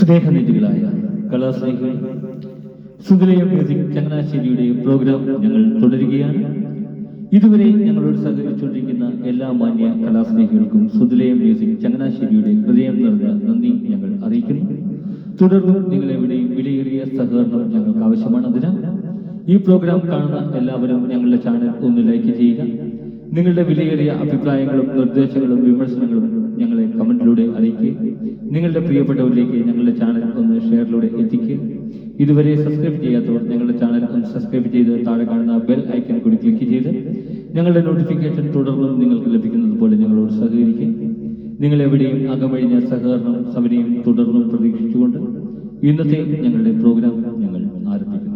സ്നേഹനിധികളായ കലാസ്നേഹികൾ സുന്ദരയ music ചങ്ങനാശ്ശേരിയുടെ programme ഞങ്ങൾ തുടരുകയാണ്. ഇതുവരെ ഞങ്ങളോട് സഹകരിച്ചുകൊണ്ടിരിക്കുന്ന എല്ലാ മാന്യ കലാസ്നേഹികൾക്കും സുതിലയ മ്യൂസിക് ചങ്ങനാശ്ശേരിയുടെ ഹൃദയം നിറഞ്ഞ നന്ദി ഞങ്ങൾ അറിയിക്കുന്നു. തുടർന്നും നിങ്ങളെവിടെയും വിലയേറിയ സഹകരണം ഞങ്ങൾക്ക് ആവശ്യമാണ്. അതിനാൽ ഈ പ്രോഗ്രാം കാണുന്ന എല്ലാവരും ഞങ്ങളുടെ ചാനൽ ഒന്ന് ലൈക്ക് ചെയ്യുക. നിങ്ങളുടെ വിലയേറിയ അഭിപ്രായങ്ങളും നിർദ്ദേശങ്ങളും വിമർശനങ്ങളും കമന്റിലൂടെ അറിയിക്കുക നിങ്ങളുടെ പ്രിയപ്പെട്ടവരിലേക്ക് ഞങ്ങളുടെ ചാനൽ ഒന്ന് ഷെയറിലൂടെ എത്തിക്കുക ഇതുവരെ സബ്സ്ക്രൈബ് ചെയ്യാത്തവർ ഞങ്ങളുടെ ചാനൽ ഒന്ന് സബ്സ്ക്രൈബ് ചെയ്ത് താഴെ കാണുന്ന ബെൽ ഐക്കൺ കൂടി ക്ലിക്ക് ചെയ്ത് ഞങ്ങളുടെ നോട്ടിഫിക്കേഷൻ തുടർന്നും നിങ്ങൾക്ക് ലഭിക്കുന്നത് പോലെ ഞങ്ങളോട് സഹകരിക്കുക നിങ്ങൾ എവിടെയും അകമഴിഞ്ഞ സഹകരണം സമരയും തുടർന്നും പ്രതീക്ഷിച്ചുകൊണ്ട് ഇന്നത്തെ ഞങ്ങളുടെ പ്രോഗ്രാം ഞങ്ങൾ ആരംഭിക്കുന്നു.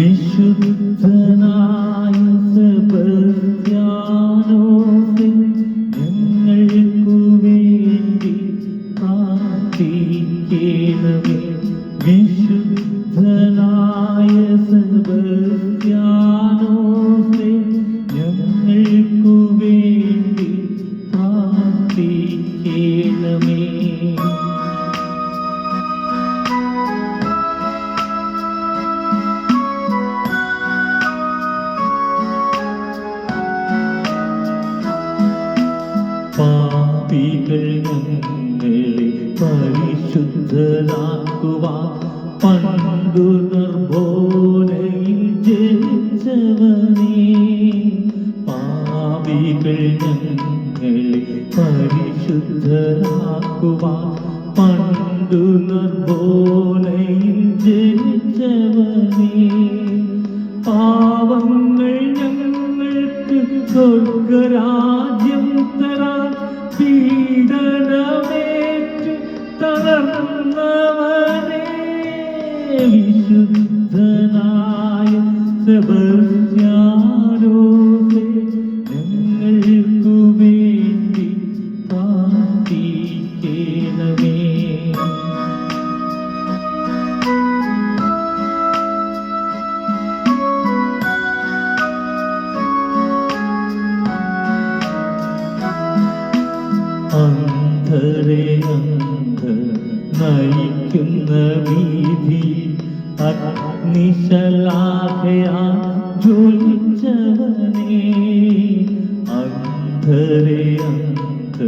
വിശുദ്ധനായ പണ്ടു നിർഭോലയിൽ ജനിച്ചവനേ പാപികൾ ഞങ്ങളെ പരിശുദ്ധരാക്കുവാൻ പണ്ടു നിർഭോലയിൽ ജനിച്ചവനേ പാവങ്ങൾ ഞങ്ങൾക്ക് സ്വർഗരാജ്യം സെബസ്ത്യാനോസേ, ഞങ്ങൾക്കു വേണ്ടി പ്രാർത്ഥിക്കണമേ. അന്ധരെ അന്ധ നയിക്കുന്ന വീതി അഗ്നിശലാഖയാ ജ്വലിച്ചവനേ അന്ധരെ അന്ധ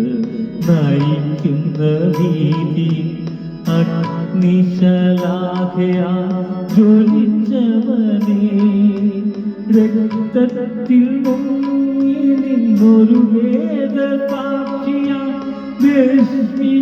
നയിക്കുന്ന വീതി അഗ്നിശലാഖയാ ജ്വലിച്ചവനേ രക്തത്തിൽ നിന്നൊരു വേദ സാക്ഷിയ കിരീടമണിഞ്ഞവനെ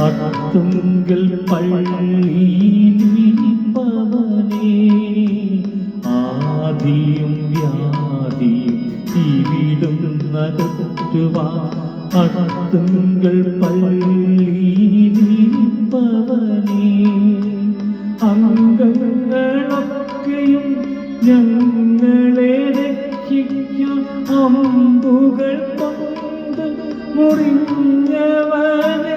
അത്തുങ്കൽ പള്ളിയിലിരിപ്പവനേ ആദിയും വ്യാധിയും ഇവിടും നകറ്റുവാൻ അത്തുങ്കൽ പള്ളിയിലിരിപ്പവനേ അംഗങ്ങളൊക്കെയും ഞങ്ങളെ രക്ഷിക്കും. അമ്പുകൾ കൊണ്ട് മുറിഞ്ഞവനെ